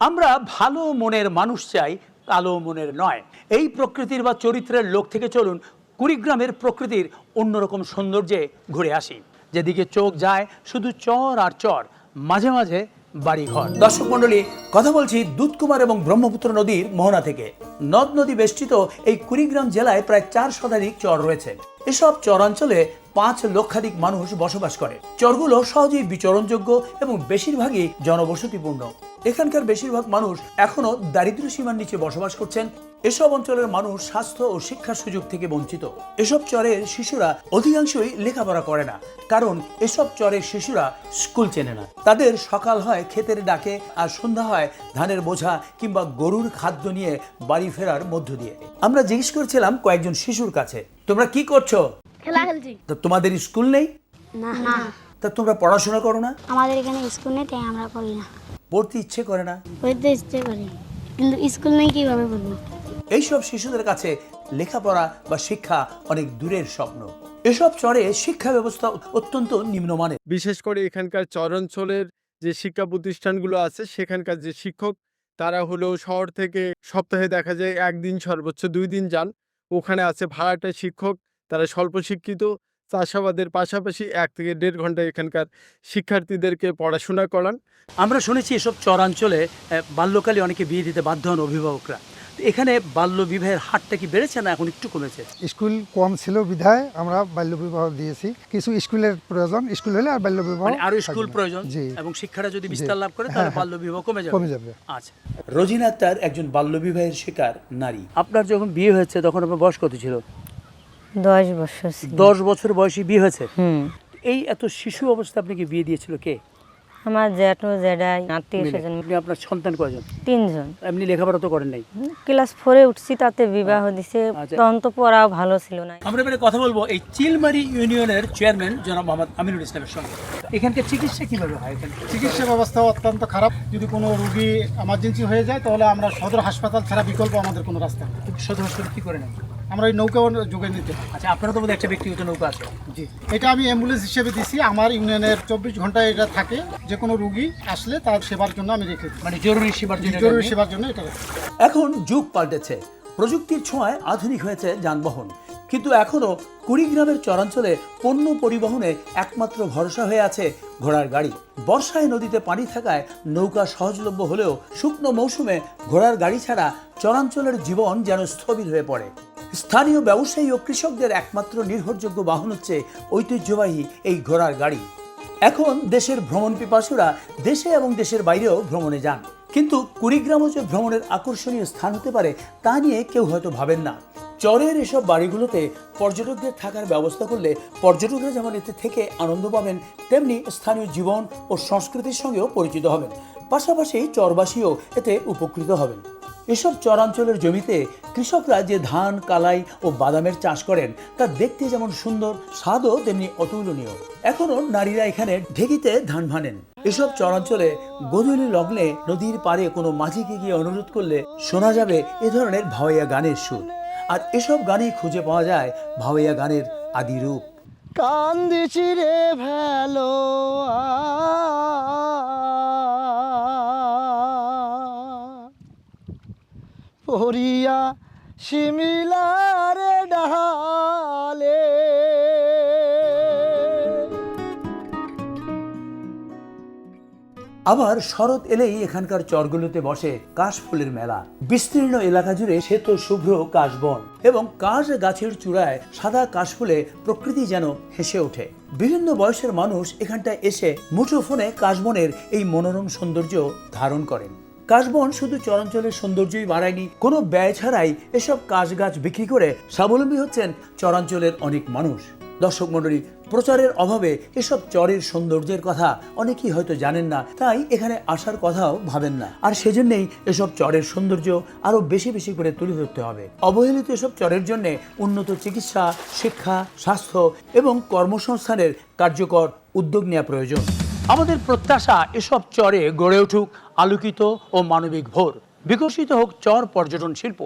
আমরা ভালো মনের মানুষ চাই, কালো মনের নয়। এই প্রকৃতির বা চরিত্রের লোক থেকে চলুন, কুড়িগ্রামের প্রকৃতির অন্যরকম সৌন্দর্যে ঘুরে আসি। যেদিকে চোখ যায়, শুধু চর আর চর, মাঝে মাঝে বাড়িঘর। দর্শক মন্ডলী কথা বলছি দুধকুমার এবং ব্রহ্মপুত্র নদীর মোহনা থেকে। নদ নদী বেষ্টিত এই কুড়িগ্রাম জেলায় প্রায় চার শতাধিক চর রয়েছে। এসব চরাঞ্চলে পাঁচ লক্ষাধিক মানুষ বসবাস করে। চরগুলো সহজেই বিচরণযোগ্য এবং বেশিরভাগই জনবসতিপূর্ণ। এখানকার বেশিরভাগ মানুষ এখনও দারিদ্র সীমার নিচে বসবাস করছেন। এসব অঞ্চলের মানুষ স্বাস্থ্য ও শিক্ষার সুযোগ থেকে বঞ্চিত। এসব চরের শিশুরা অধিকাংশই লেখাপড়া করে না, কারণ এসব চরের শিশুরা স্কুল চেনে না। তাদের সকাল হয় ক্ষেতের ডাকে আর সন্ধ্যা হয় ধানের বোঝা কিংবা গরুর খাদ্য নিয়ে বাড়ি ফেরার মধ্য দিয়ে। আমরা জিজ্ঞেস করছিলাম কয়েকজন শিশুর কাছে, তোমরা কি করছ? খেলা খেলছি। তা তোমাদের স্কুল নেই? না। না। তা তোমরা পড়াশোনা করো না? আমাদের এখানে স্কুল নেই তাই আমরা পড়ি না। পড়তে ইচ্ছে করে না? পড়তে ইচ্ছে করি। কিন্তু স্কুল নেই কীভাবে পড়ব? এইসব শিশুদের কাছে লেখাপড়া বা শিক্ষা অনেক দূরের স্বপ্ন। এসব চরে শিক্ষা ব্যবস্থা অত্যন্ত নিম্নমানের। বিশেষ করে এখানকার চরাঞ্চলের যে শিক্ষা প্রতিষ্ঠানগুলো আছে সেখানকার যে শিক্ষক তারা হলো শহর থেকে সপ্তাহে দেখা যায় একদিন সর্বোচ্চ দুই দিন যান। ওখানে আছে ভাড়াটা শিক্ষক তারা স্বল্প শিক্ষিত চাষাবাদের পাশাপাশি এক থেকে দেড় ঘণ্টা এখানকার শিক্ষার্থীদেরকে পড়াশোনা করান। আমরা শুনেছি এসব চরাঞ্চলে বাল্যকালে অনেকে বিয়ে দিতে বাধ্য হন অভিভাবকরা। এখানে বাল্য বিবাহের হারটা কি বেড়েছে না এখন একটু কমেছে? স্কুল কম ছিল বিধায় আমরা বাল্য বিবাহ দিয়েছি। কিছু স্কুলের প্রয়োজন স্কুল হলে আর বাল্য বিবাহ মানে আরও স্কুল প্রয়োজন এবং শিক্ষাটা যদি বিস্তার লাভ করে হ্যাঁ, তাহলে হ্যাঁ। বাল্য বিবাহ কমে যাবে। কমে যাবে। আচ্ছা। রোজিনা তার একজন বাল্য বিবাহের শিকার নারী। আপনার যখন বিয়ে হয়েছে তখন আপনার বয়স কত ছিল? দশ বছর দশ বছর বয়সী বিয়ে হয়েছে? এই এত শিশু অবস্থা আপনাকে বিয়ে দিয়েছিল কে? আমার জ্যাঠু জেডাই আত্মীয় স্বজন। আপনি আপনার সন্তান কয়জন? তিনজন। এমনি লেখাপড়া তো করেন নাই। ক্লাস ফোরে উঠছি তাতে বিবাহ দিছে। আচ্ছা। তখন তো পড়াও ভালো ছিল না। আমরা এবারে কথা বলব এই চিলমারি ইউনিয়নের চেয়ারম্যান জনাব মোহাম্মদ আমিনুল ইসলামের সঙ্গে। এখানকার চিকিৎসা কীভাবে হয় এখানে? চিকিৎসা ব্যবস্থা অত্যন্ত খারাপ। যদি কোনো রুগী এমার্জেন্সি হয়ে যায় তাহলে আমরা সদর হাসপাতাল ছাড়া বিকল্প আমাদের কোনো রাস্তা নেই। সদর হাসপাতাল কি করে নেন আমরা এই নৌকা যোগে নিতে আচ্ছা আপনারা তো একটা ব্যক্তিগত নৌকা আছে। জি। এটা আমি অ্যাম্বুলেন্স হিসেবে দিছি। আমার ইউনিয়নের চব্বিশ ঘন্টায় এটা থাকে। যে কোনো রুগী আসলে তার সেবার জন্য আমি রেখে দিই। মানে জরুরি সেবার জন্য জরুরি সেবার জন্য এটা এখন যুগ পাল্টেছে। প্রযুক্তির ছোঁয়ায় আধুনিক হয়েছে যানবাহন। কিন্তু এখনও কুড়িগ্রামের চরাঞ্চলে পণ্য পরিবহনে একমাত্র ভরসা হয়ে আছে ঘোড়ার গাড়ি। বর্ষায় নদীতে পানি থাকায় নৌকা সহজলভ্য হলেও শুকনো মৌসুমে ঘোড়ার গাড়ি ছাড়া চরাঞ্চলের জীবন যেন স্থবির হয়ে পড়ে। স্থানীয় ব্যবসায়ী ও কৃষকদের একমাত্র নির্ভরযোগ্য বাহন হচ্ছে ঐতিহ্যবাহী এই ঘোড়ার গাড়ি। এখন দেশের ভ্রমণ পিপাসুরা দেশে এবং দেশের বাইরেও ভ্রমণে যান। কিন্তু কুড়িগ্রামও যে ভ্রমণের আকর্ষণীয় স্থান হতে পারে, তা নিয়ে কেউ হয়তো ভাবেন না। চরের এসব বাড়িগুলোতে পর্যটকদের থাকার ব্যবস্থা করলে পর্যটকরা যেমন এতে থেকে আনন্দ পাবেন, তেমনি স্থানীয় জীবন ও সংস্কৃতির সঙ্গেও পরিচিত হবেন। পাশাপাশি চরবাসীও এতে উপকৃত হবেন। এসব চরাঞ্চলের জমিতে কৃষকরা যে ধান, কালাই ও বাদামের চাষ করেন, তা দেখতে যেমন সুন্দর, স্বাদও তেমনি অতুলনীয়। এখনও নারীরা এখানে ঢেকিতে ধান ভানেন। এসব চরাঞ্চলে গোধূলি লগ্নে নদীর পারে কোনো মাঝিকে গিয়ে অনুরোধ করলে শোনা যাবে এ ধরনের ভাওয়াইয়া গানের সুর। আর এসব গানেই খুঁজে পাওয়া যায় ভাওয়াইয়া গানের আদি রূপ কান্দিছি রে ভেলো পরিয়া শিমিলার ডালে। আবার শরৎ এলেই এখানকার চরগুলোতে বসে কাশফুলের মেলা। বিস্তীর্ণ এলাকা জুড়ে শ্বেত শুভ্র কাশবন এবং কাশ গাছের চূড়ায় সাদা কাশফুলে প্রকৃতি যেন হেসে ওঠে। বিভিন্ন বয়সের মানুষ এখানটায় এসে মুঠোফোনে কাশবনের এই মনোরম সৌন্দর্য ধারণ করেন। কাশবন শুধু চরাঞ্চলের সৌন্দর্যই বাড়ায়নি, কোনো ব্যয় ছাড়াই এসব কাশ গাছ বিক্রি করে স্বাবলম্বী হচ্ছেন চরাঞ্চলের অনেক মানুষ। দর্শক মণ্ডলী, প্রচারের অভাবে এসব চরের সৌন্দর্যের কথা অনেকেই হয়তো জানেন না, তাই এখানে আসার কথাও ভাবেন না। আর সেজন্যই এসব চরের সৌন্দর্য আরও বেশি বেশি করে তুলে ধরতে হবে। অবহেলিত এসব চরের জন্যে উন্নত চিকিৎসা, শিক্ষা, স্বাস্থ্য এবং কর্মসংস্থানের কার্যকর উদ্যোগ নেওয়া প্রয়োজন। আমাদের প্রত্যাশা এসব চরে গড়ে উঠুক। আলোকিত ও মানবিক ভোর। বিকশিত হোক চর পর্যটন শিল্প।